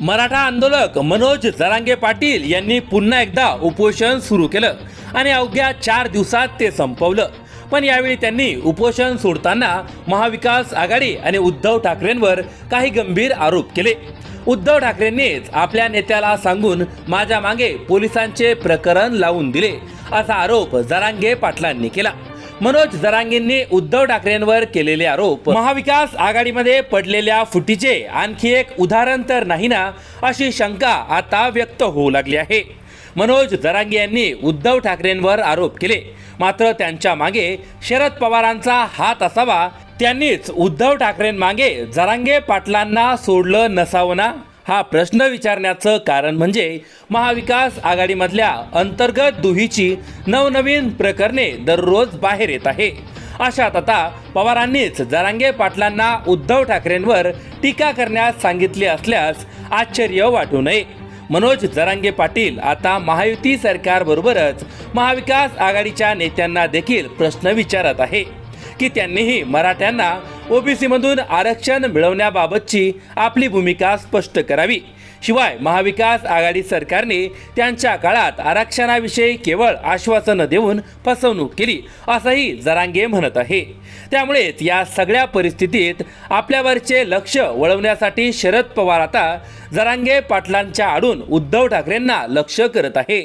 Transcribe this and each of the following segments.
मराठा आंदोलक मनोज जरांगे पाटील यांनी पुन्हा एकदा उपोषण सुरू केलं आणि अवघ्या चार दिवसात ते संपवलं. पण यावेळी त्यांनी उपोषण सोडताना महाविकास आघाडी आणि उद्धव ठाकरेंवर काही गंभीर आरोप केले. उद्धव ठाकरेंनीच आपल्या नेत्याला सांगून माझ्या मागे पोलिसांचे प्रकरण लावून दिले असा आरोप जरांगे पाटलांनी केला. मनोज जरांगेंनी उद्धव ठाकरेंवर केलेले आरोप. महाविकास आघाडीमध्ये पडलेल्या फुटीचे आणखी एक उदाहरण तर नाही ना अशी शंका आता व्यक्त होऊ लागली आहे. मनोज जरांगे यांनी उद्धव ठाकरेंवर आरोप केले. मात्र त्यांच्या मागे शरद पवारांचा हात असावा त्यांनीच उद्धव ठाकरेंमागे जरांगे पाटलांना सोडलं नसावं ना? हा प्रश्न विचारण्याचं कारण म्हणजे महाविकास आघाडीमधल्या अंतर्गत दुहीची नवनवीन प्रकरणे दररोज बाहेर येत आहे. अशात आता पवारांनीच जरांगे पाटलांना उद्धव ठाकरेंवर टीका करण्यास सांगितले असल्यास आश्चर्य वाटू नये. मनोज जरांगे पाटील आता महायुती सरकारबरोबरच महाविकास आघाडीच्या नेत्यांना देखील प्रश्न विचारत आहे. की त्यांनीही मराठ्यांना ओबीसीमधून आरक्षण मिळवण्याबाबतची आपली भूमिका स्पष्ट करावी. शिवाय महाविकास आघाडी सरकारने त्यांच्या काळात आरक्षणाविषयी केवळ आश्वासनं देऊन फसवणूक केली असंही जरांगे म्हणत आहे. त्यामुळेच या सगळ्या परिस्थितीत आपल्यावरचे लक्ष वळवण्यासाठी शरद पवार आता जरांगे पाटलांच्या आडून उद्धव ठाकरेंना लक्ष करत आहे.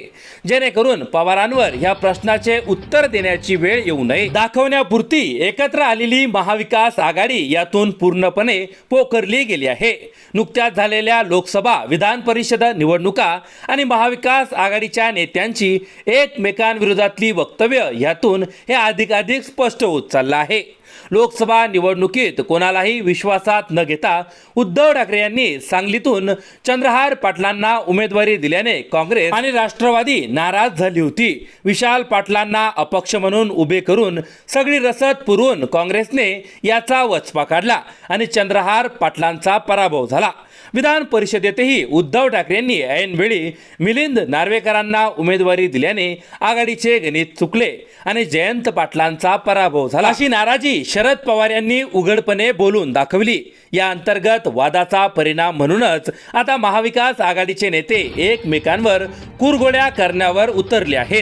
जेणेकरून पवारांवर ह्या प्रश्नाचे उत्तर देण्याची वेळ येऊ नये. दाखवण्यापुरती एकत्र आलेली महाविकास आघाडी यातून पूर्णपणे पोखरली गेली आहे. नुकत्याच झालेल्या लोकसभा विधान परिषद निवडणुका आणि महाविकास आघाडीच्या नेत्यांची एकमेकांविरोधातली वक्तव्य यातून हे अधिकाधिक स्पष्ट होत चाललं आहे. लोकसभा निवडणुकीत कोणालाही विश्वासात न घेता उद्धव ठाकरे यांनी सांगलीतून चंद्रहार पाटलांना उमेदवारी दिल्याने काँग्रेस आणि राष्ट्रवादी नाराज झाली होती. विशाल पाटलांना अपक्ष म्हणून उभे करून सगळी रसद पुरवून काँग्रेसने याचा वचपा काढला आणि चंद्रहार पाटलांचा पराभव झाला. विधान परिषदेतही उद्धव ठाकरेंनी ऐनवेळी मिलिंद नार्वेकरांना उमेदवारी दिल्याने आघाडीचे गणित चुकले आणि जयंत पाटलांचा पराभव झाला. अशी नाराजी शरद पवार यांनी उघडपणे बोलून दाखवली. या अंतर्गत वादाचा परिणाम म्हणूनच आता महाविकास आघाडीचे नेते एकमेकांवर कुरगोड्या करण्यावर उतरले आहेत.